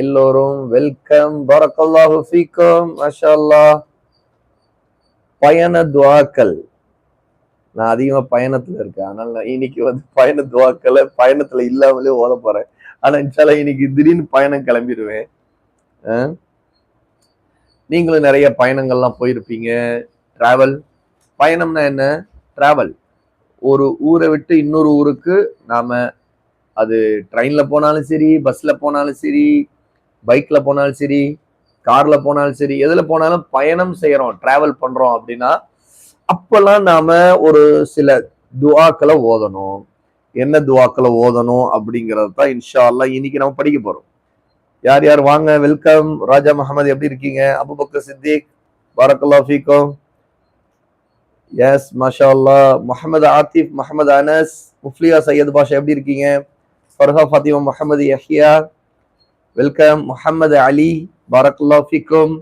எல்லோரும் வெல்கம். பரக்கல்லாஹு ஃபீக்கும். அல்லாஹ் பயண துவாக்கள். நான் அதிகமா பயணத்துல இருக்கேன். அதனால நான் இன்னைக்கு வந்து பயண துவாக்களை பயணத்துல இல்லாமலே ஓத போறேன். ஆனா இன்ஷால்லா இன்னைக்கு திடீர்னு பயணம் கிளம்பிடுவேன். நீங்களும் நிறைய பயணங்கள்லாம் போயிருப்பீங்க. டிராவல் பயணம்னா என்ன? டிராவல் ஒரு ஊரை விட்டு இன்னொரு ஊருக்கு நாம அது ட்ரெயின்ல போனாலும் சரி பஸ்ல போனாலும் சரி பைக்ல போனாலும் சரி கார்ல போனாலும் சரி எதுல போனாலும் பயணம் செய்யறோம் டிராவல் பண்றோம் அப்படின்னா அப்பெல்லாம் நாம ஒரு சில துவாக்களை ஓதணும். என்ன துவாக்களை ஓதணும் அப்படிங்கிறது தான் இன்ஷா அல்லாஹ் இன்னைக்கு நம்ம படிக்க போறோம். யார் யார்? வாங்க வெல்கம் ராஜா முகமது எப்படி இருக்கீங்க? அபுபக்கர் சித்திக் பாரக்கல்லா ஃபீக்கும். எஸ் மாஷா அல்லா முகமது ஆத்திஃப் முகமது அனஸ் முஃப்லியா சையத் பாஷா எப்படி இருக்கீங்க? ஃபர்ஹா ஃபாத்திமா முகமது யஹியா. வெல்கம் முகமது அலி பாரக்கல்லா ஃபீக்கும்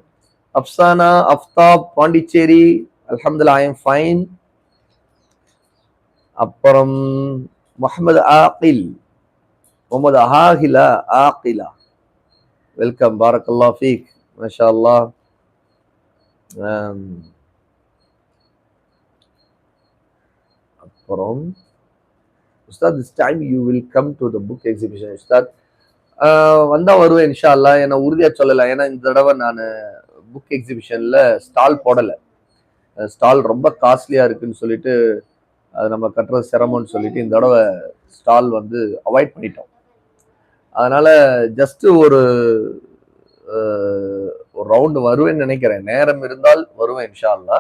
அப்சானா அஃப்தாப் பாண்டிச்சேரி அல்ஹம்துல்லா ஐ எம் ஃபைன் அப்புறம் முகமது ஆகில் முகமது ஆஹிலா ஆகிலா வெல்கம் பாரக்கல்லா ஃபீக் மாஷா அல்லா அப்புறம் Ustad this time you will come to the book exhibition Ustad வந்தா வருவேன் இன்ஷா அல்லா என்ன உறுதியா சொல்லலை. ஏன்னா இந்த தடவை நான் புக் எக்ஸிபிஷன்ல ஸ்டால் போடலை. ஸ்டால் ரொம்ப காஸ்ட்லியா இருக்குன்னு சொல்லிட்டு அது நம்ம கட்டுறது சிரமம்னு சொல்லிட்டு இந்த தடவை ஸ்டால் வந்து அவாய்ட் பண்ணிட்டோம். அதனால ஜஸ்ட் ஒரு ஒரு ரவுண்டு வருவேன்னு நினைக்கிறேன். நேரம் இருந்தால் வருவேன் இன்ஷா அல்லா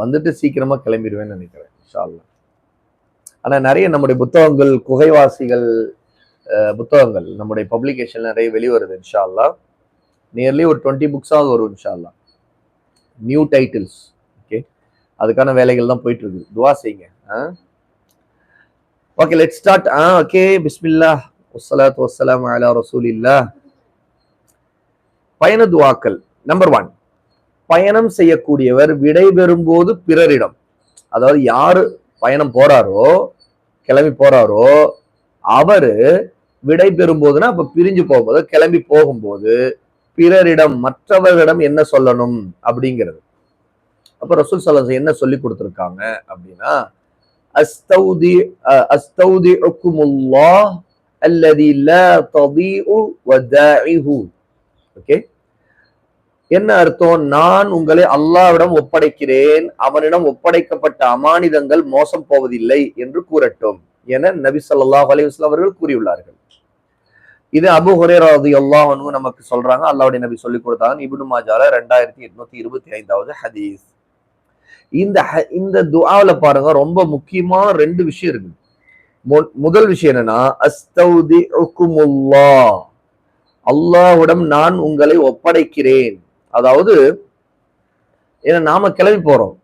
வந்துட்டு சீக்கிரமா கிளம்பிடுவேன்னு நினைக்கிறேன் இன்ஷா அல்லா ஆனால் நிறைய நம்முடைய புத்தகங்கள் குகைவாசிகள் புத்தகங்கள் நம்முடைய பப்ளிகேஷன் நிறைய வெளிவருது இன்ஷால்லா நியர்லி ஒரு டுவெண்ட்டி புக்ஸாவது வரும் இன்ஷால்லா நியூ டைட்டில்ஸ் ஓகே அதுக்கான வேலைகள் தான் போயிட்டு இருக்கு துவா செய்யுங்க. Okay let start ah okay பிஸ்மில்லா வஸ்ஸலாத்து வஸ்ஸலாமு அலா ரசூலில்லா பயண துவாக்கள் நம்பர் ஒன் பயணம் செய்யக்கூடியவர் விடை பெறும்போது பிறரிடம். அதாவது யாரு பயணம் போறாரோ கிளம்பி போறாரோ அவரு விடை பெறும்போதுன்னா அப்ப பிரிஞ்சு போகும்போது கிளம்பி போகும்போது பிறரிடம் மற்றவர்களிடம் என்ன சொல்லணும் அப்படிங்கிறது. அப்ப ரசூல் சல்லல்லாஹு என்ன சொல்லி கொடுத்துருக்காங்க அப்படின்னா அஸ்தௌதி அஸ்தௌதி உக்குமுல்லாஹ் அல்லதி லா வதாஇஹு ஓகே? என்ன அர்த்தம்? நான் உங்களை அல்லாவிடம் ஒப்படைக்கிறேன். அவனிடம் ஒப்படைக்கப்பட்ட அமானிதங்கள் மோசம் போவதில்லை என்று கூறட்டும் என நபி ஸல்லல்லாஹு அலைஹி அவர்கள் கூறியுள்ளார்கள். இது அபு ஹுரேராது எல்லாவனும் நமக்கு சொல்றாங்க. அல்லாவுடைய நபி சொல்லி கொடுத்தாங்க. இபுனு மாஜால ரெண்டாயிரத்தி எட்நூத்தி இருபத்தி ஐந்தாவது ஹதீஸ். இந்த ஹ- இந்த துஆல பாருங்க. ரொம்ப முக்கியமான ரெண்டு விஷயம் இருக்கு. மு- முதல் விஷயம் என்னன்னா அஸ்தௌதி அல்லாஹ்விடம் நான் உங்களை ஒப்படைக்கிறேன். அதாவது ஏன்னா நாம கிளம்பி போறோம்.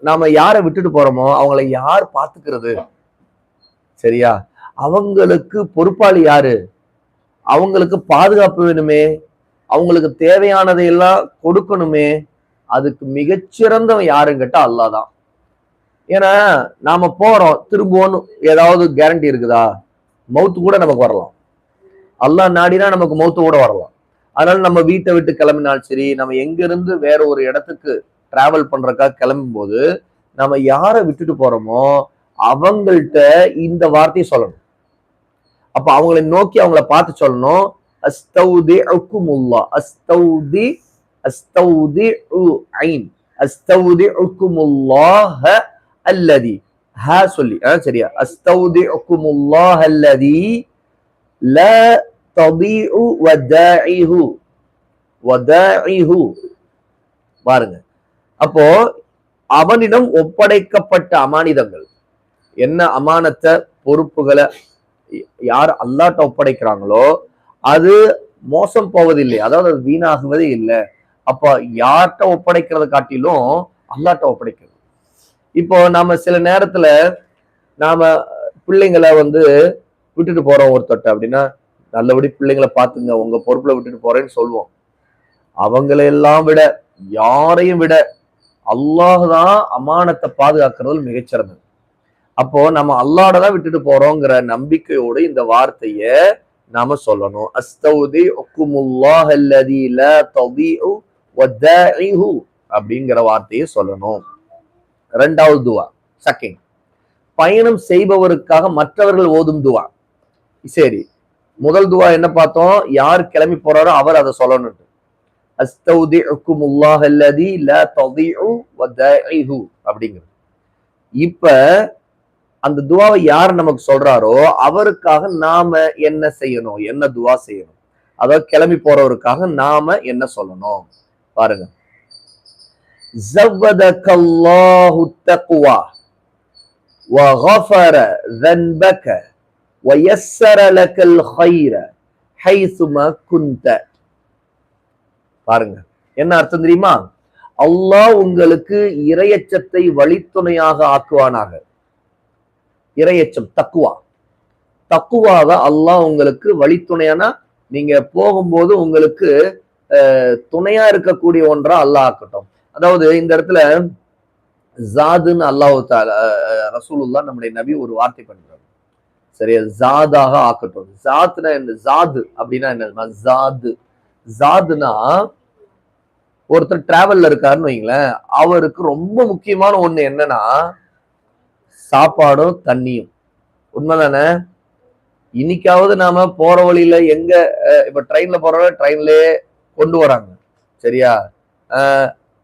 நாம யாரை விட்டுட்டு போறோமோ அவங்கள யார் பாத்துக்கிறது சரியா? அவங்களுக்கு பொறுப்பாளி யாரு? அவங்களுக்கு பாதுகாப்பு வேணுமே அவங்களுக்கு தேவையானதை எல்லாம் கொடுக்கணுமே அதுக்கு மிகச்சிறந்தவன் யாருன்னு கேட்டா அல்லாஹ் தான் ஏன்னா நாம போறோம் திரும்பவும் ஏதாவது கேரண்டி இருக்குதா? மவுத்து கூட நமக்கு வரலாம். அல்லா நாடினா நமக்கு மவுத்து கூட வரலாம். அதனால நம்ம வீட்டை விட்டு கிளம்பினாலும் சரி நம்ம எங்க இருந்து வேற ஒரு இடத்துக்கு டிராவல் பண்றக்கா கிளம்பும் போது நம்ம யாரை விட்டுட்டு போறோமோ அவங்கள்ட்ட இந்த வார்த்தையை சொல்லணும். அப்ப அவங்களை நோக்கி அவங்கள பார்த்து சொல்லணும். அஸ்தௌதி உக்குமுல்லா அஸ்தௌதி அஸ்தௌதி ஐன் அஸ்தௌதி உக்குமுல்லாஹ அல்லதி. ஹ சொல்லி. ஆ, சரியா. அஸ்தௌதி உக்குமுல்லாஹ அல்லதி ல ததீஉ வதாஇஹு. வதாஇஹு. பாருங்க. அப்போ அவனிடம் ஒப்படைக்கப்பட்ட அமானிதங்கள். என்ன அமானத்தை பொறுப்புகளை யார் அல்லாட்ட ஒப்படைக்கிறாங்களோ அது மோசம் போவதில்லை. அதாவது அது வீணாகுவதே இல்லை. அப்போ யார்கிட்ட ஒப்படைக்கிறத காட்டிலும் அல்லாட்ட ஒப்படைக்கிறது. இப்போ நாம சில நேரத்துல நாம பிள்ளைங்களை வந்து விட்டுட்டு போறோம் ஒருத்தட்ட அப்படின்னா நல்லபடி பிள்ளைங்களை பாத்துங்க உங்க பொறுப்புல விட்டுட்டு போறேன்னு சொல்லுவோம். அவங்களை எல்லாம் விட யாரையும் விட அல்லாஹ் தான் அமானத்தை பாதுகாக்கிறது மிகச்சிறந்தது அப்போ நம்ம அல்லாட தான் விட்டுட்டு போறோங்கிற நம்பிக்கையோடு இந்த வார்த்தைய நாம சொல்லணும். அஸ்தௌதி உக்குமுல்லாஹ் அல்லதி லா ததீஉ வதாஇஹு அப்படிங்கிற வார்த்தையை சொல்லணும். ரெண்டாவது துவா செகண்ட் பயணம் செய்பவருக்காக மற்றவர்கள் ஓதும் துவா. சரி முதல் துவா என்ன பார்த்தோம்? யார் கிளம்பி போறாரோ அவர் அதை சொல்லணும் அஸ்தௌதிஉக்குமுல்லாஹ் அப்படிங்கிறது. இப்ப அந்த துவாவை யார் நமக்கு சொல்றாரோ அவருக்காக நாம என்ன செய்யணும் என்ன துவா செய்யணும் அதாவது கிளம்பி போறவருக்காக நாம என்ன சொல்லணும் பாருங்க زودك الله التقوى وغفر ذنبك ويسر لك الخير حيثما كنت பாருங்க என்ன அர்த்தம் தெரியுமா அல்லாஹ் உங்களுக்கு இரையச்சத்தை வழித்துணையாக ஆக்குவானாக இரையச்சம் தக்குவா. தக்குவாக அல்லாஹ் உங்களுக்கு வழித்துணையானா நீங்க போகும்போது உங்களுக்கு துணையா இருக்கக்கூடிய ஒன்றா அல்லாஹ் ஆக்கட்டும். அதாவது இந்த இடத்துல ஜாதுன்னு அல்லாஹு ரசூலுல்லா நம்முடைய நபி ஒரு வார்த்தை பண்றாரு. சரியா? ஜாதாக ஆக்கட்டும். ஜாத்னா என்ன? ஜாது அப்படின்னா என்ன ஜாது. ஜாதுனா ஒருத்தர் டிராவல்ல இருக்காருன்னு வைங்களேன் அவருக்கு ரொம்ப முக்கியமான ஒண்ணு என்னன்னா சாப்பாடும் தண்ணியும். உண்மைதானே? இன்னைக்காவது நாம போற வழியில எங்க இப்ப ட்ரெயின்ல போறோம் ட்ரெயின்லயே கொண்டு வராங்க. சரியா?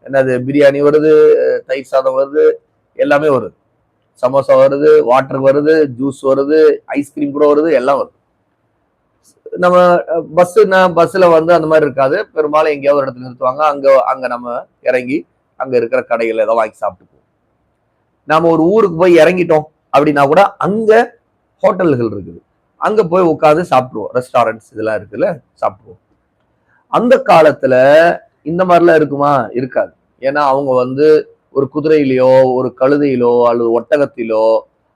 என்னது பிரியாணி வருது தயிர் சாதம் வருது எல்லாமே வருது. சமோசா வருது வாட்டர் வருது ஜூஸ் வருது ஐஸ்கிரீம் கூட வருது எல்லாம் வருது. நம்ம பஸ்ஸுனா பஸ்ஸில் வந்து அந்த மாதிரி இருக்காது. பெரும்பாலும் எங்கேயாவது ஒரு இடத்துல நிறுத்துவாங்க. அங்கே அங்கே நம்ம இறங்கி அங்கே இருக்கிற கடைகள் ஏதோ வாங்கி சாப்பிட்டு நாம ஒரு ஊருக்கு போய் இறங்கிட்டோம் அப்படின்னா கூட அங்கே ஹோட்டல்கள் இருக்குது. அங்கே போய் உட்காந்து சாப்பிடுவோம். ரெஸ்டாரண்ட்ஸ் இதெல்லாம் இருக்குல்ல சாப்பிடுவோம். அந்த காலத்துல இந்த மாதிரிலாம் இருக்குமா? இருக்காது. ஏன்னா அவங்க வந்து ஒரு குதிரையிலையோ ஒரு கழுதையிலோ அல்லது ஒட்டகத்திலோ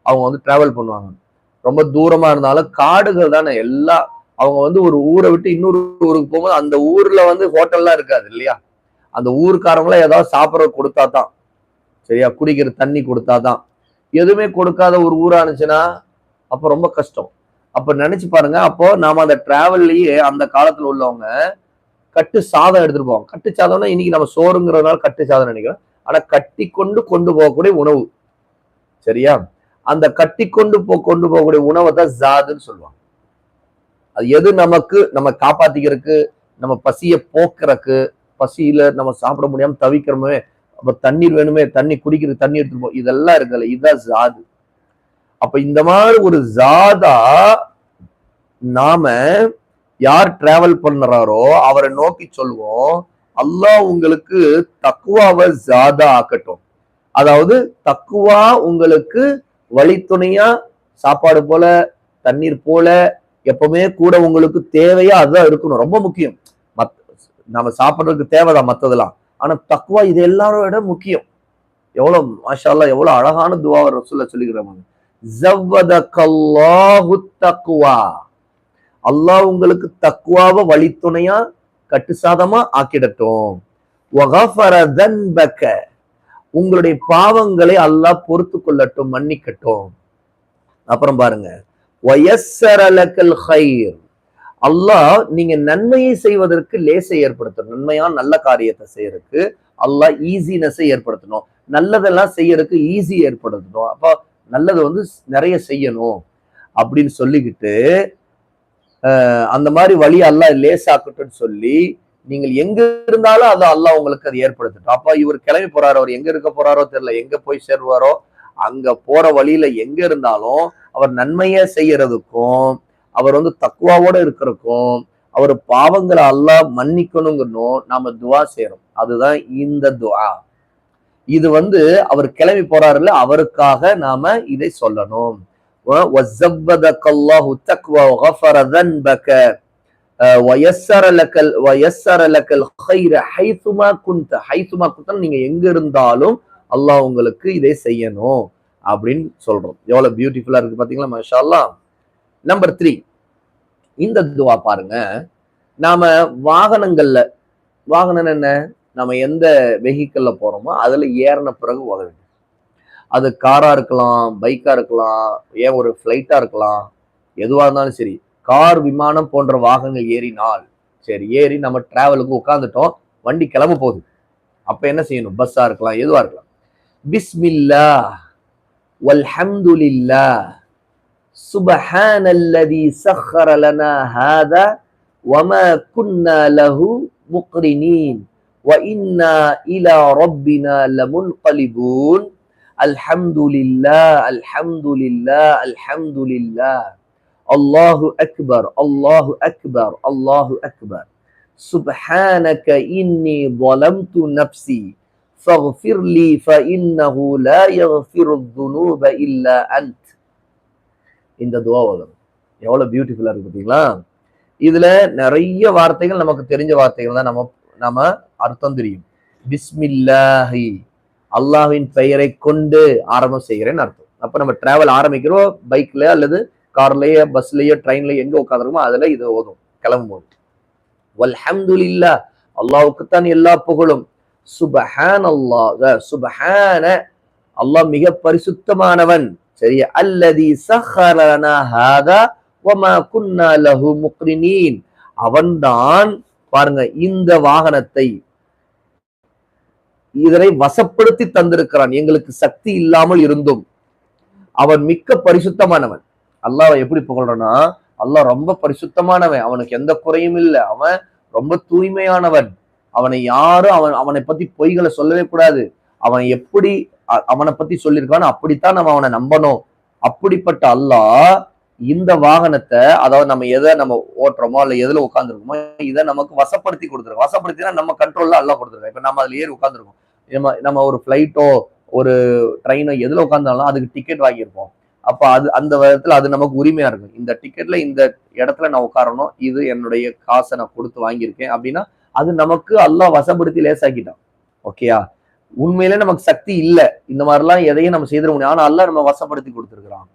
அவங்க வந்து டிராவல் பண்ணுவாங்க. ரொம்ப தூரமா இருந்தாலும் காடுகள் தானே எல்லாம் அவங்க வந்து ஒரு ஊரை விட்டு இன்னொரு ஊருக்கு போகும்போது அந்த ஊர்ல வந்து ஹோட்டல்லாம் இருக்காது இல்லையா? அந்த ஊருக்காரங்களாம் ஏதாவது சாப்பிட கொடுத்தா தான் சரியா? குடிக்கிற தண்ணி கொடுத்தா தான் எதுவுமே கொடுக்காத ஒரு ஊரா இருந்துச்சுன்னா அப்போ ரொம்ப கஷ்டம். அப்ப நினைச்சு பாருங்க அப்போ நாம அந்த டிராவல்லயே அந்த காலத்துல உள்ளவங்க கட்டு சாதம் எடுத்துட்டு போவோம் கட்டு சாதம்னா இன்னைக்கு நம்ம சோறுங்கிறதுனால கட்டு சாதம் நினைக்கிறோம். ஆனா கட்டி கொண்டு கொண்டு போகக்கூடிய உணவு. சரியா? அந்த கட்டி கொண்டு போ கொண்டு போகக்கூடிய உணவை தான் ஜாதுன்னு சொல்லுவாங்க. அது எது நமக்கு நம்ம காப்பாத்திக்கிறதுக்கு நம்ம பசிய போக்குறக்கு பசியில நம்ம சாப்பிட முடியாம தவிக்கிறோமே அப்ப தண்ணீர் வேணுமே தண்ணி குடிக்கிற தண்ணி எடுத்துருப்போம் இதெல்லாம் இருக்குல்ல இதுதான் ஜாது. அப்ப இந்த மாதிரி ஒரு ஜாதா நாம யார் டிராவல் பண்ணுறாரோ அவரை நோக்கி சொல்லுவோம் அல்லாஹ் உங்களுக்கு தக்குவாவை ஜாதா ஆக்கட்டும். அதாவது தக்குவா உங்களுக்கு வழித்துணையா சாப்பாடு போல தண்ணீர் போல எப்பவுமே கூட உங்களுக்கு தேவையா அதுதான் இருக்கணும். ரொம்ப முக்கியம். மத் நம்ம சாப்பிட்றதுக்கு தேவைதான் மத்ததெல்லாம். ஆனா தக்குவா இது எல்லாரோட விட முக்கியம். எவ்வளவு மாஷால்லா எவ்வளவு அழகான துவா ரசூல்ல சொல்லிக்கிறாங்க ஜவ்வதக்கல்லாஹு தக்குவா அல்லாஹ் உங்களுக்கு தக்குவாவை வழித்துணையா கட்டுசாதமா ஆக்கிடட்டும். உங்களுடைய பாவங்களை அல்லாஹ் பொறுத்து கொள்ளட்டும் மன்னிக்கட்டும். அப்புறம் பாருங்க. அல்லாஹ் நீங்க நன்மையை செய்வதற்கு லேசை ஏற்படுத்தணும். நன்மையான நல்ல காரியத்தை செய்யறதுக்கு அல்லாஹ் ஈஸினஸை ஏற்படுத்தணும். நல்லதெல்லாம் செய்யறதுக்கு ஈஸி ஏற்படுத்தணும். அப்போ நல்லது வந்து நிறைய செய்யணும் அப்படின்னு சொல்லிக்கிட்டு அந்த மாதிரி வழி அல்லாஹ் லேசாக்கட்டும்னு சொல்லி நீங்கள் எங்க இருந்தாலும் அது அல்லாஹ் உங்களுக்கு அது ஏற்படுத்தட்டும். அப்போ இவர் கிளம்பி போறாரு. அவர் எங்க இருக்க போறாரோ தெரியல. எங்க போய் சேருவாரோ? அங்க போற வழியில எங்க இருந்தாலும் அவர் நன்மையை செய்யறதுக்கும் அவர் வந்து தக்குவாவோட இருக்கிறக்கும் அவர் பாவங்களை அல்லாஹ் மன்னிக்கணுங்கிறனும் நாம துவா செய்யறோம். அதுதான் இந்த துவா. இது வந்து அவர் கிளம்பி போறாருல அவருக்காக நாம இதை சொல்லணும். நீங்க எங்க இருந்தாலும் அல்லாஹ் உங்களுக்கு இதை செய்யணும் அப்படின்னு சொல்றோம். எவ்வளவு பியூட்டிஃபுல்லா இருக்கு பாத்தீங்களா மஷா நம்பர் த்ரீ இந்த துவா பாருங்க. நாம வாகனங்கள்ல வாகனம் என்ன? நம்ம எந்த வெஹிக்கிள்ல போறோமோ அதுல ஏறின பிறகு உதவி வேண்டும். அது காரா இருக்கலாம் பைக்கா இருக்கலாம் ஏன் ஒரு ஃப்ளைட்டா இருக்கலாம் எதுவா இருந்தாலும் சரி. கார் விமானம் போன்ற வாகனங்கள் ஏறினால் சரி ஏறி நம்ம டிராவலுக்கு உட்காந்துட்டோம் வண்டி கிளம்ப போகுது. அப்ப என்ன செய்யணும்? பஸ்ஸா இருக்கலாம் எதுவா இருக்கலாம். பிஸ்மில்லா வல்ஹம்துலில்லா سبحان الذي سخر لنا هذا وما كنا له مقرنين وإنا إلى ربنا لمنقلبون. الحمد لله الحمد لله الحمد لله. الله أكبر الله أكبر الله أكبر. سبحانك إني ظلمت نفسي. فاغفر لي فإنه لا يغفر الذنوب إلا أنت. இந்த துவா வரும். எவ்வளவு பியூட்டிஃபுல்லா இருக்கு பார்த்தீங்களா இதுல நிறைய வார்த்தைகள் நமக்கு தெரிஞ்ச வார்த்தைகள் தான் நம்ம நம்ம அர்த்தம் தெரியும். பிஸ்மில்லாஹி. அல்லாஹ்வின் பெயரை கொண்டு ஆரம்பம் செய்கிறேன்னு அர்த்தம். அப்ப நம்ம டிராவல் ஆரம்பிக்கிறோம் பைக்ல அல்லது கார்லயோ பஸ்லயோ ட்ரெயின்லயோ எங்க உட்காந்துருக்கோமோ அதுல இது ஓதும் கிளம்பும் போது வல்ஹம்துலில்லா. அல்லாவுக்குத்தான் எல்லா புகழும். சுபஹான் அல்லாஹ சுபஹான. அல்லாஹ் மிக பரிசுத்தமானவன். சரியா? அல்லதி சஹரனா ஹாதா வமா குன்னா லஹு முக்ரினீன். அவன்தான் பாருங்க இந்த வாகனத்தை இதனை வசப்படுத்தி தந்திருக்கிறான். எங்களுக்கு சக்தி இல்லாமல் இருந்தும். அவன் மிக்க பரிசுத்தமானவன். அல்லாஹ் எப்படி புகழ்றான்னா அல்லாஹ் ரொம்ப பரிசுத்தமானவன். அவனுக்கு எந்த குறையும் இல்லை. அவன் ரொம்ப தூய்மையானவன். அவனை யாரும் அவன் அவனை பத்தி பொய்களை சொல்லவே கூடாது. அவன் எப்படி அவனை பத்தி சொல்லியிருக்கான் அப்படித்தான் நம்ம அவனை நம்பணும். அப்படிப்பட்ட அல்லாஹ் இந்த வாகனத்தை அதாவது நம்ம எதை நம்ம ஓட்டுறோமோ இல்ல எதுல உட்காந்துருக்கோமோ இதை நமக்கு வசப்படுத்தி கொடுத்துருக்கோம். வசப்படுத்தினா நம்ம கண்ட்ரோல்ல அல்லாஹ் கொடுத்துருக்கோம். இப்ப நம்ம அதுல ஏறி உட்காந்துருக்கோம் நம்ம நம்ம ஒரு ஃபிளைட்டோ ஒரு ட்ரெயினோ எதுல உட்காந்தாலும் அதுக்கு டிக்கெட் வாங்கியிருப்போம். அப்ப அது அந்த விதத்துல அது நமக்கு உரிமையா இருக்கும். இந்த டிக்கெட்ல இந்த இடத்துல நான் உட்காரணும் இது என்னுடைய காசை நான் கொடுத்து வாங்கியிருக்கேன் அப்படின்னா அது நமக்கு அல்லாஹ் வசப்படுத்தி லேசாக்கிட்டான். ஓகேயா? உண்மையில நமக்கு சக்தி இல்ல. இந்த மாதிரிலாம் எதையும் நம்ம செய்திட முடியும் ஆனா அல்ல நம்ம வசப்படுத்தி கொடுத்துருக்குறான்.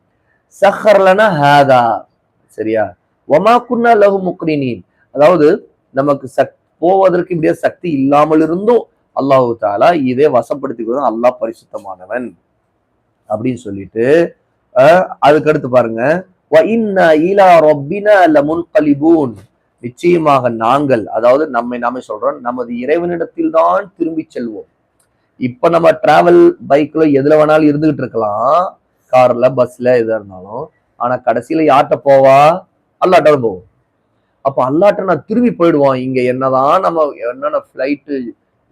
சஹர்லனா ஹேதா. சரியா? ஒமா குன்னா லகு முக்ரினீன். அதாவது நமக்கு சக் போவதற்கு இப்படியே சக்தி இல்லாமல் இருந்தும் அல்லாஹு தாலா இதே வசப்படுத்தி கொடுத்தா அல்லாஹ் பரிசுத்தமானவன். அப்படின்னு சொல்லிட்டு அதுக்கடுத்து பாருங்க. நிச்சயமாக நாங்கள் அதாவது நம்மை நாமே சொல்றோம் நமது இறைவனிடத்தில் தான் திரும்பி செல்வோம். இப்ப நம்ம டிராவல் பைக்ல எதுல வேணாலும் இருந்துகிட்டு இருக்கலாம். கார்ல பஸ்ல எதா இருந்தாலும். ஆனா கடைசியில யார்கிட்ட போவா? அல்லாட்ட போவோம். அப்ப அல்லாட்ட நான் திரும்பி போயிடுவோம் இங்க என்னதான் நம்ம என்னென்ன ஃபிளைட்டு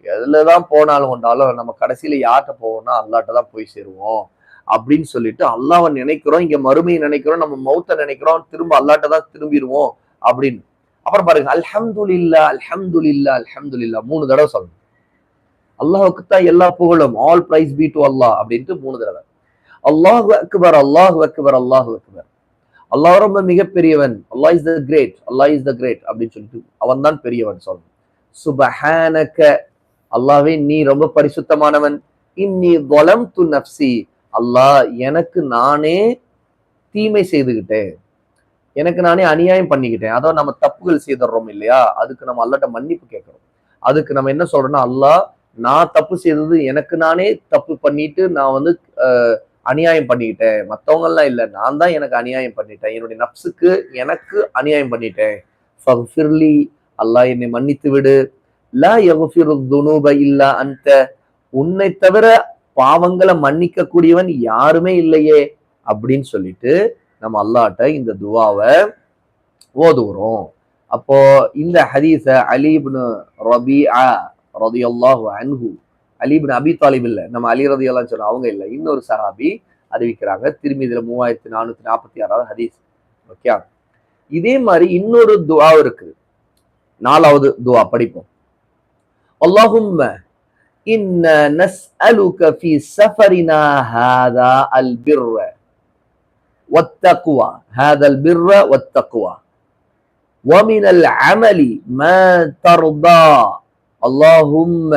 எதுலதான் போனாலும் கொண்டாலும் நம்ம கடைசியில யார்கிட்ட போவோம்னா அல்லாட்ட தான் போய் சேருவோம். அப்படின்னு சொல்லிட்டு அல்லாவை நினைக்கிறோம். இங்க மறுமையை நினைக்கிறோம். நம்ம மௌத்த நினைக்கிறோம். திரும்ப அல்லாட்ட தான் திரும்பிடுவோம் அப்படின்னு. அப்புறம் பாருங்க அல்ஹம்துல்லா அல்ஹம்துல்லா அல்ஹம்துல்லா மூணு தடவை சொல்லணும். அல்லாஹுக்கு தான் எல்லா புகழும். All praise be to Allah அப்படின்ட்டு மூணு தடவை. அல்லாஹு அக்பர் அல்லாஹு அக்பர் அல்லாஹு அக்பர் அல்லாஹ் ரொம்ப மிகப்பெரியவன். Allah is the great Allah is the great அப்படின்னு சொல்லிட்டு அவன் தான் பெரியவன் சொல்லணும். சுபஹானக அல்லாவே நீ ரொம்ப பரிசுத்தமானவன். இன்னி வலம் து நப்சி அல்லாஹ் எனக்கு நானே தீமை செய்துகிட்டேன். எனக்கு நானே அநியாயம் பண்ணிக்கிட்டேன். அதாவது நம்ம தப்புகள் செய்துடுறோம் இல்லையா? அதுக்கு நம்ம அல்லாட்ட மன்னிப்பு கேட்கிறோம். அதுக்கு நம்ம என்ன சொல்றோம்னா அல்லாஹ் நான் தப்பு செய்தது எனக்கு நானே தப்பு பண்ணிட்டு நான் வந்து அநியாயம் பண்ணிக்கிட்டேன் மற்றவங்கெல்லாம் இல்லை. நான் தான் எனக்கு அநியாயம் பண்ணிட்டேன். என்னுடைய நப்சுக்கு எனக்கு அநியாயம் பண்ணிட்டேன். ஃபக்ஃபிர்லி அல்லாஹ் என்னை மன்னித்து விடு. லா யக்ஃபிரு துனூப இல்லா அந்த உன்னை தவிர பாவங்களை மன்னிக்க கூடியவன் யாருமே இல்லையே அப்படின்னு சொல்லிட்டு நம்ம அல்லாட்ட இந்த துவாவை ஓதுகிறோம் அப்போ இந்த ஹதீஸ அலிப்னு ரபிஆ ரதியல்லாஹு அன்ஹு அலிபின் அபி தாலிப் இல்ல நம்ம அலி ரதியல்லான்னு சொல்றோம் அவங்க இல்ல இன்னொரு சஹாபி அறிவிக்கிறாங்க திரும்பி இதுல மூவாயிரத்தி நானூத்தி நாற்பத்தி ஆறாவது ஹதீஸ் ஓகே இதே மாதிரி இன்னொரு துவா இருக்கு நாலாவது துவா படிப்போம் اللهم إنا نسألك في سفرنا هذا البر والتقوى هذا البر والتقوى ومن العمل ما ترضى اللهم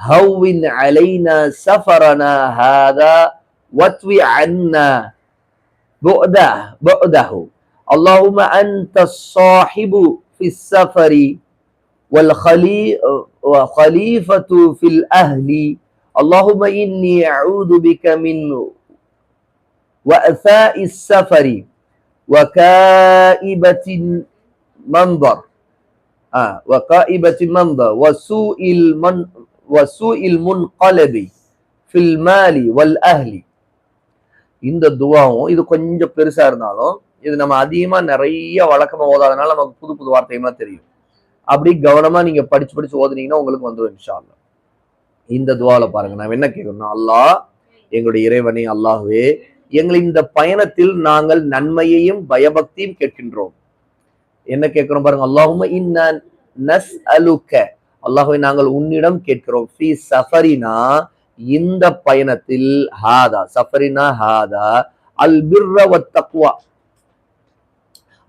هون علينا سفرنا هذا واتوي عنا بعده بعده. اللهم أنت الصاحب في السفر والخلي وخليفة في الأهل. اللهم إني أعوذ بك من وأثاء السفر وكائبة منظر آه وكائبة منظر وسوء المن وسوء المنقلب في المال والأهل இந்த துவாவும் இது கொஞ்சம் பெருசா இருந்தாலும் இது நம்ம அதிகமா நிறைய வழக்கமா ஓதாதனால நமக்கு புது புது வார்த்தைகள்லாம் தெரியும் அப்படி கவனமா நீங்க படிச்சு படிச்சு ஓதுனீங்கன்னா உங்களுக்கு வந்துடும் இன்ஷா அல்லாஹ் இந்த துவால பாருங்க நான் என்ன கேட்கணும்னா அல்லாஹ் எங்களுடைய இறைவனே அல்லாஹ்வே எங்கள் இந்த பயணத்தில் நாங்கள் நன்மையையும் பயபக்தியும் கேட்கின்றோம் என்ன கேட்கிறோம் பாருங்க? அல்லாஹும இன்ன நஸ் அலுக்க அல்லாஹுவை நாங்கள் உன்னிடம் கேட்கிறோம். ஃபி சஃபரினா இந்த பயணத்தில் ஹாதா. சஃபரினா ஹாதா அல் பிர்ர தக்குவா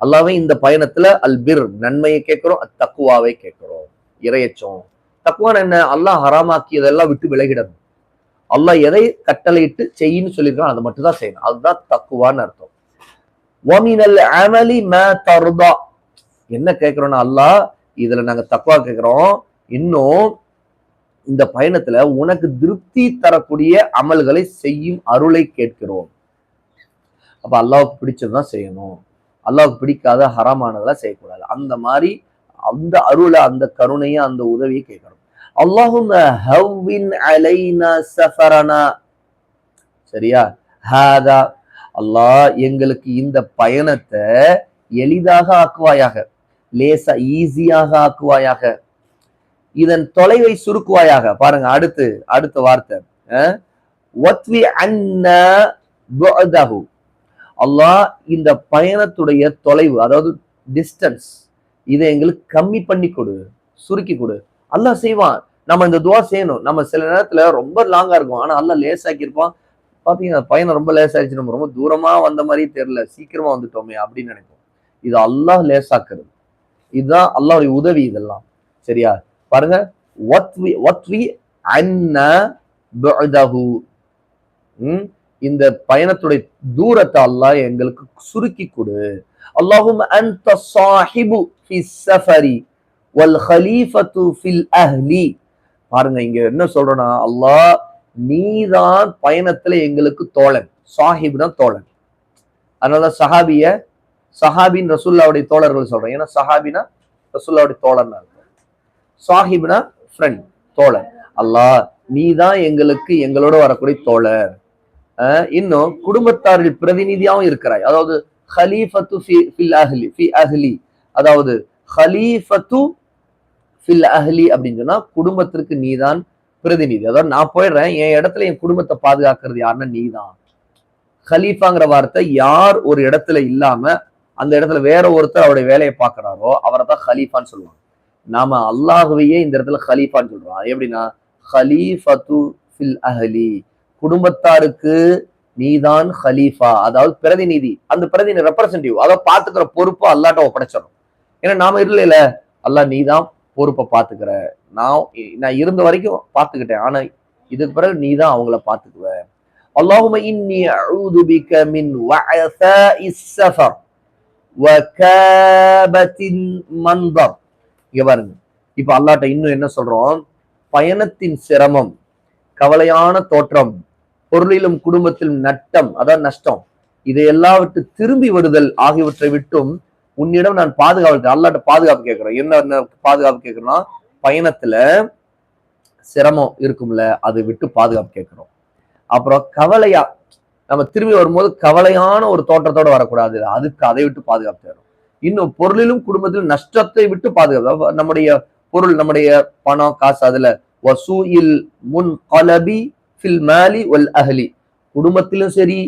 அல்லாவே இந்த பயணத்துல அல் பிர் நன்மையை கேட்கிறோம் அத் தக்குவாவை கேட்கிறோம். இறையச்சோம் தக்குவான் என்ன? அல்லாஹ் ஹராமாக்கியதெல்லாம் விட்டு விலகிடணும். அல்லாஹ் எதை கட்டளையிட்டு செய்யின்னு சொல்லியிருக்கான் அதை மட்டும் தான் செய்யணும். அதுதான் தக்குவான்னு அர்த்தம். வமினல் அமலி ம தருதா. என்ன கேட்கிறோம்னா அல்லாஹ் இதுல நாங்க தக்குவா கேட்குறோம் இன்னும் இந்த பயணத்துல உனக்கு திருப்தி தரக்கூடிய அமல்களை செய்யும் அருளை கேட்கிறோம். அப்ப அல்லாவுக்கு பிடிச்சதுதான் செய்யணும். அல்லாவுக்கு பிடிக்காத ஹராமானதெல்லாம் செய்யக்கூடாது. அந்த மாதிரி அந்த அருளை அந்த கருணையை அந்த உதவியை கேட்கணும். அல்லாஹும் அலைனா சஃபரனா. சரியா? ஹாதா. அல்லாஹ் எங்களுக்கு இந்த பயணத்தை எளிதாக ஆக்குவாயாக. லேசா ஈஸியாக ஆக்குவாயாக. இதன் தொலைவை சுருக்குவாயாக. பாருங்க அடுத்து அடுத்த வார்த்தை. அல்லாஹ் இந்த பயணத்துடைய தொலைவு அதாவது டிஸ்டன்ஸ் இதை எங்களுக்கு கம்மி பண்ணி கொடு சுருக்கி கொடு. அல்லாஹ் செய்வான். நம்ம இந்த துவா செய்யணும். நம்ம சில நேரத்துல ரொம்ப லாங்கா இருக்கும். ஆனா அல்லாஹ் லேசாக்கி இருப்பான் பாத்தீங்கன்னா பயணம் ரொம்ப லேசாயிருச்சு. நம்ம ரொம்ப தூரமா வந்த மாதிரி தெரியல. சீக்கிரமா வந்துட்டோமே அப்படின்னு நினைப்போம். இது அல்லாஹ் லேசாக்குறது. இதுதான் அல்லாவுடைய உதவி இதெல்லாம். சரியா? பாருங்க. இந்த பயணத்துடைய தூரத்தை அல்லாஹ் எங்களுக்கு சுருக்கி கொடு. அல்லாஹும் அந்த சாஹிபு ஃபி சஃபரி வல் ஹலீஃபத்து ஃபில் அஹ்லி. பாருங்க இங்க என்ன சொல்றோம்னா அல்லாஹ் நீதான் பயணத்துல எங்களுக்கு தோழன். சாஹிப் தான் தோழன். அதனால சஹாபிய சஹாபின் ரசுல்லாவுடைய தோழர்கள் சொல்றேன். ஏன்னா சஹாபினா ரசுல்லாவுடைய தோழர்னா இருக்கும் சாஹிப்னா ஃப்ரெண்ட் தோழர். அல்லாஹ் நீதான் எங்களுக்கு எங்களோட வரக்கூடிய தோழர். இன்னும் குடும்பத்தாரில் பிரதிநிதியாகவும் இருக்கிறாய். அதாவது ஹலீஃபத்து ஃபி- ஃபில் அஹ்லி ஃபி அஹ்லி. அதாவது ஹலீஃபத்து ஃபில் அஹ்லி அப்படின்னு சொன்னா குடும்பத்திற்கு நீதான் பிரதிநிதி. அதாவது நான் போயிடுறேன் என் இடத்துல என் குடும்பத்தை பாதுகாக்கிறது யாருன்னா நீதான். ஹலீஃபாங்கிற வார்த்தை யார் ஒரு இடத்துல இல்லாம அந்த இடத்துல வேற ஒருத்தர் அவருடைய வேலையை பார்க்குறாரோ அவரை தான் ஹலீஃபான்னு சொல்லுவாங்க. நாம அல்லாஹுவையே இந்த இடத்துல ஹலீஃபான்னு சொல்றோம். எப்படின்னா ஹலீஃபத்து ஃபில் அஹலி. குடும்பத்தாருக்கு நீதான் ஹலீஃபா. அதாவது பிரதிநிதி அந்த பிரதிநிதி ரெப்ரசன்டேட்டிவ் அதை பார்த்துக்கிற பொறுப்பு அல்லாட்ட ஒப்படைச்சிடும் ஏன்னா நாம இல்லை அல்லாஹ் அல்லா நீ தான் பொறுப்பை பார்த்துக்கிற. நான் நான் இருந்த வரைக்கும் பார்த்துக்கிட்டேன். ஆனா இதுக்கு பிறகு நீ தான் அவங்கள பார்த்துக்குவ. அல்லாஹும இன்னி அழுதுபிக்க மின் வயச இஸ்ஸஃபர் மந்தர் இங்க பாருங்க. இப்ப அல்லாட்ட இன்னும் என்ன சொல்றோம்? பயணத்தின் சிரமம் கவலையான தோற்றம் பொருளிலும் குடும்பத்திலும் நட்டம் அதான் நஷ்டம். இதை எல்லாவற்று திரும்பி வருதல் ஆகியவற்றை விட்டும் உன்னிடம் நான் பாதுகாவல் அல்லாட்ட பாதுகாப்பு கேட்கிறேன் என்ன பாதுகாப்பு கேட்கறோம்னா பயணத்துல சிரமம் இருக்கும்ல அதை விட்டு பாதுகாப்பு கேட்கிறோம். அப்புறம் கவலையா நம்ம திரும்பி வரும்போது கவலையான ஒரு தோற்றத்தோட வரக்கூடாது. அதுக்கு அதை விட்டு பாதுகாப்பு தேடும் இன்னும் பொருளிலும் குடும்பத்திலும் நஷ்டத்தை விட்டு பாதுகாப்பு. நம்முடைய பொருள் நம்முடைய பணம் காசு அதுல வசூயில் முன் கலபி ஃபில் மாலி ஒல் அஹலி. குடும்பத்திலும் சரி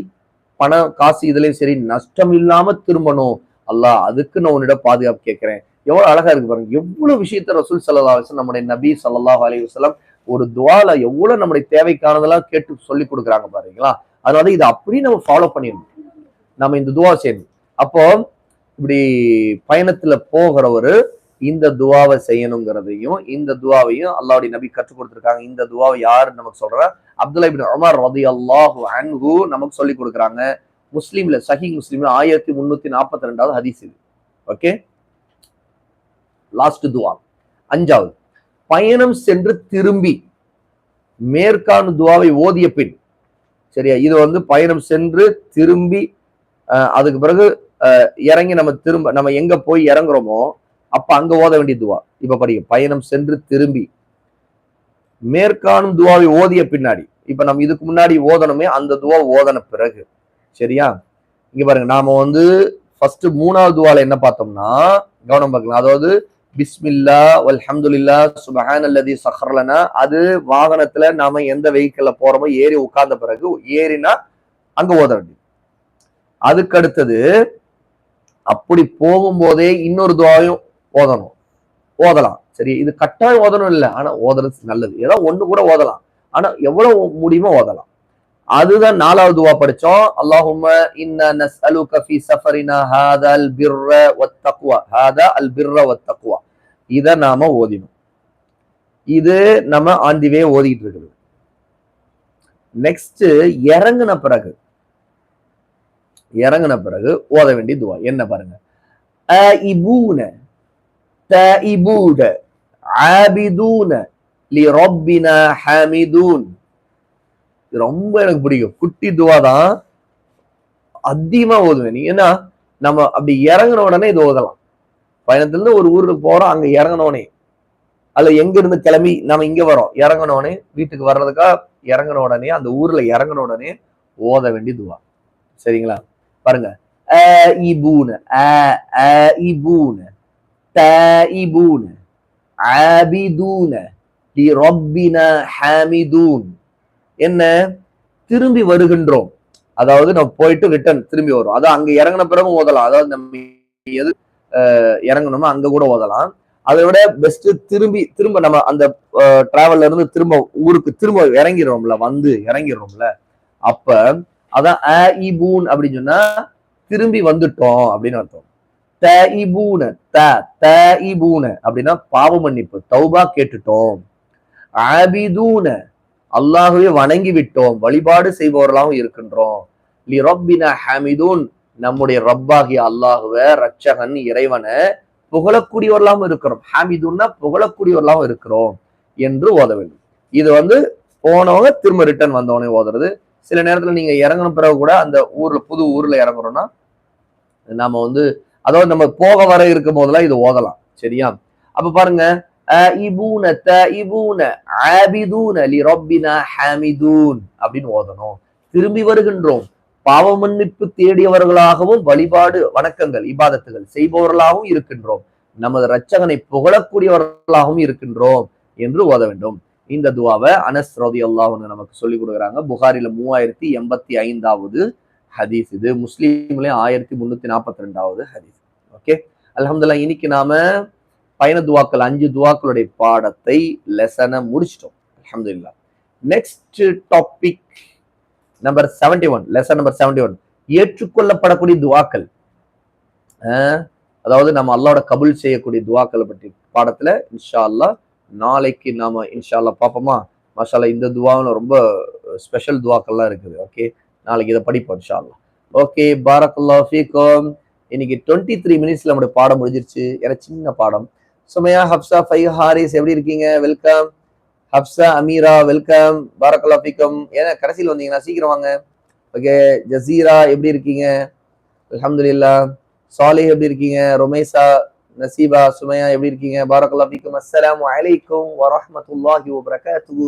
பணம் காசு இதுலயும் சரி நஷ்டம் இல்லாம திரும்பணும். அல்லாஹ் அதுக்கு நான் உன்னிடம் பாதுகாப்பு கேட்கிறேன். எவ்வளவு அழகா இருக்கு பாருங்க. எவ்வளவு விஷயத்த ரசூல் சல்லா வசலம் நம்முடைய நபி சல்லாஹ் அலி வஸல்லம் ஒரு துவால எவ்வளவு நம்முடைய தேவைக்கானதெல்லாம் கேட்டு சொல்லி கொடுக்குறாங்க பாருங்களா? அதனால இதை அப்படியே நம்ம ஃபாலோ பண்ணிடணும். நம்ம இந்த துவா செய்யணும். அப்போ இப்படி பயணத்துல போகிறவரு இந்த துவாவை செய்யணுங்கிறதையும் இந்த துவாவையும் அல்லாவுடைய நபி கற்றுக் கொடுத்துருக்காங்க. இந்த துவாவை யாரு நமக்கு சொல்ற? அப்துல்லா இபின் உமர் ரதி அல்லாஹு அன்ஹு நமக்கு சொல்லி கொடுக்குறாங்க. முஸ்லீம்ல சஹி முஸ்லீம்ல ஆயிரத்தி முன்னூத்தி நாற்பத்தி ரெண்டாவது ஹதீஸ் இது. ஓகே? லாஸ்ட் துவா. அஞ்சாவது பயணம் சென்று திரும்பி மேற்கான துவாவை ஓதிய பின் சரியா? இது வந்து பயணம் சென்று திரும்பி அஹ், அதுக்கு பிறகு இறங்கி நம்ம திரும்ப நம்ம எங்க போய் இறங்குறோமோ அப்ப அங்க ஓத வேண்டிய துவா. இப்ப படிக்க பயணம் சென்று திரும்பி. மேற்காணும் துவாவை ஓதிய பின்னாடி. இப்ப நம்ம இதுக்கு முன்னாடி ஓதணுமே அந்த துவா ஓதன பிறகு. சரியா? இங்க பாருங்க. நாம வந்து ஃபர்ஸ்ட் மூணாவது துவால என்ன பார்த்தோம்னா கவனம் பார்க்கலாம் அதாவது பிஸ்மில்லா அல்ஹம்துல்லா சுபஹான் அல்லதி சஹர்லனா. அது வாகனத்துல நாம எந்த வெஹிக்கிள்ல போறோமோ ஏறி உட்கார்ந்த பிறகு ஏறினா அங்க ஓத வேண்டியது. அதுக்கு அடுத்தது அப்படி போகும்போதே இன்னொரு துவாயும் ஓதணும். ஓதலாம். சரி இது கட்டாயம் ஓதணும் இல்லை. ஆனா ஓதுறது நல்லது. ஏதோ ஒண்ணு கூட ஓதலாம். ஆனா எவ்வளவு முடியுமோ ஓதலாம். அதுதான் நாலாவது துவா படிச்சோம். அல்லாஹும இன்ன நஸ்அலுக ஃபீ சஃபரினா ஹாதா அல் பிர்ர வத்தக்வா ஹாதா அல் பிர்ர வத்தக்வா இத நாம ஓதினோம். இது நம்ம ஆண்டிவே ஓதிக்கிட்டு இருக்குது. நெக்ஸ்ட் இறங்குன பிறகு இறங்குன பிறகு ஓத வேண்டிய துவா. என்ன பாருங்க. ஆயிபூன தாயிபூன ஆபிதூன லி ரப்பினா ஹாமிதூன். இது ரொம்ப எனக்கு பிடிக்கும். குட்டி துவா தான் அதிகமா ஓதுவேன். நீ ஏன்னா நம்ம அப்படி இறங்கின உடனே இது ஓதலாம். பயணத்துல இருந்து ஒரு ஊருக்கு போறோம் அங்க இறங்கினோடனே அல்ல எங்க இருந்து கிளம்பி நம்ம இங்க வரோம். இறங்கினோடனே வீட்டுக்கு வர்றதுக்கா இறங்கின உடனே அந்த ஊர்ல இறங்கின உடனே ஓத வேண்டியதுவா சரிங்களா? பாருங்க. ஆயிபூன ஆயிபூன தாயிபூன ஆபிதூன லி ரப்பினா ஹாமிதூன். என்ன? திரும்பி வருகின்றோம். அதாவது நம்ம போயிட்டு ரிட்டர்ன் திரும்பி வரும் அதான் அங்க இறங்கின பிறகு ஓதலாம். அதாவது நம்ம எது இறங்கணுமோ அங்க கூட ஓதலாம். அதை விட பெஸ்ட் திரும்பி திரும்ப நம்ம அந்த டிராவல்ல இருந்து திரும்ப ஊருக்கு திரும்ப இறங்கிடுறோம்ல வந்து இறங்கிடுறோம்ல அப்ப அதான் அ இபூன் அப்படின்னு சொன்னா திரும்பி வந்துட்டோம் அப்படின்னு அர்த்தம். த இ பூன த த இ பூன அப்படின்னா பாவ மன்னிப்பு தௌபா கேட்டுட்டோம். ஆபிதூன அல்லாஹுவே வணங்கி விட்டோம் வழிபாடு செய்பவர்களாகவும் இருக்கின்றோம். லி ரப்பினா ஹாமிதூன் நம்முடைய ரப்பாகிய அல்லாஹுவ ரட்சகன் இறைவனை புகழக்கூடியவர்களாகவும் இருக்கிறோம். ஹாமிதுன்னா புகழக்கூடியவர்களாகவும் இருக்கிறோம் என்று ஓத வேண்டும். இது வந்து போனவங்க திரும்ப ரிட்டர்ன் வந்தவனே ஓதுறது. சில நேரத்துல நீங்க இறங்கின பிறகு கூட அந்த ஊர்ல புது ஊர்ல இறங்குறோம்னா நாம வந்து அதாவது நம்ம போக வர இருக்கும் போதெல்லாம் இது ஓதலாம். சரியா? அப்ப பாருங்க இபூன த இபூன ஆபிதூன அலி ரப்பினா ஹாமிதூன் அப்படின்னு ஓதணும். திரும்பி வருகின்றோம். பாவ மன்னிப்பு தேடியவர்களாகவும் வழிபாடு வணக்கங்கள் இபாதத்துகள் செய்பவர்களாகவும் இருக்கின்றோம். நமது இரட்சகனை புகழக்கூடியவர்களாகவும் இருக்கின்றோம் என்று ஓத வேண்டும். இந்த துவாவை அனஸ் ரதி அல்லாஹ்னு நமக்கு சொல்லிக் கொடுக்குறாங்க. புகாரில மூவாயிரத்தி எண்பத்தி ஐந்தாவது ஹதீஸ் இது. முஸ்லீம்லயும் ஆயிரத்தி முன்னூத்தி நாற்பத்தி ரெண்டாவது ஹதீஸ். ஓகே? அலமதுல்லா இன்னைக்கு நாம பயண துவாக்கள் அஞ்சு துவாக்களுடைய பாடத்தை லெசனை முடிச்சிட்டோம். அலமதுல்லா next topic number seventy one lesson number seventy one ஏற்றுக்கொள்ளப்படக்கூடிய துவாக்கள். அதாவது நம்ம அல்லாவோட கபுல் செய்யக்கூடிய துவாக்களை பற்றி பாடத்துல இன்ஷா அல்லா நாளைக்கு நாம இன்ஷா அல்லா பார்ப்போமா? மஷாலா இந்த துவாவில் ரொம்ப ஸ்பெஷல் துவாக்கள்லாம் இருக்குது. ஓகே நாளைக்கு இதை படிப்போம் இன்ஷா அல்லா ஓகே பாரக்குல்லா ஃபீகோம் இன்னைக்கு டுவெண்ட்டி த்ரீ மினிட்ஸ்ல நம்மளுடைய பாடம் முடிஞ்சிருச்சு. ஏன்னா சின்ன பாடம். சுமையா ஹப்சா ஃபைவ் ஹாரிஸ் எப்படி இருக்கீங்க? வெல்கம் ஹப்சா அமீரா வெல்கம் பாரக்கல்லா ஃபீக்கம். ஏன்னா கடைசியில் வந்தீங்கன்னா சீக்கிரம் வாங்க. ஓகே ஜசீரா எப்படி இருக்கீங்க? அலமதுல்லா சாலிஹ் எப்படி இருக்கீங்க? ரொமேசா நசீபா சுமையா எப்படி இருக்கீங்க? பாரக்கல்லா ஃபீக்கம். அஸ்ஸலாமு அலைக்கும் வரஹ்மத்துல்லாஹி வபரகாத்துஹு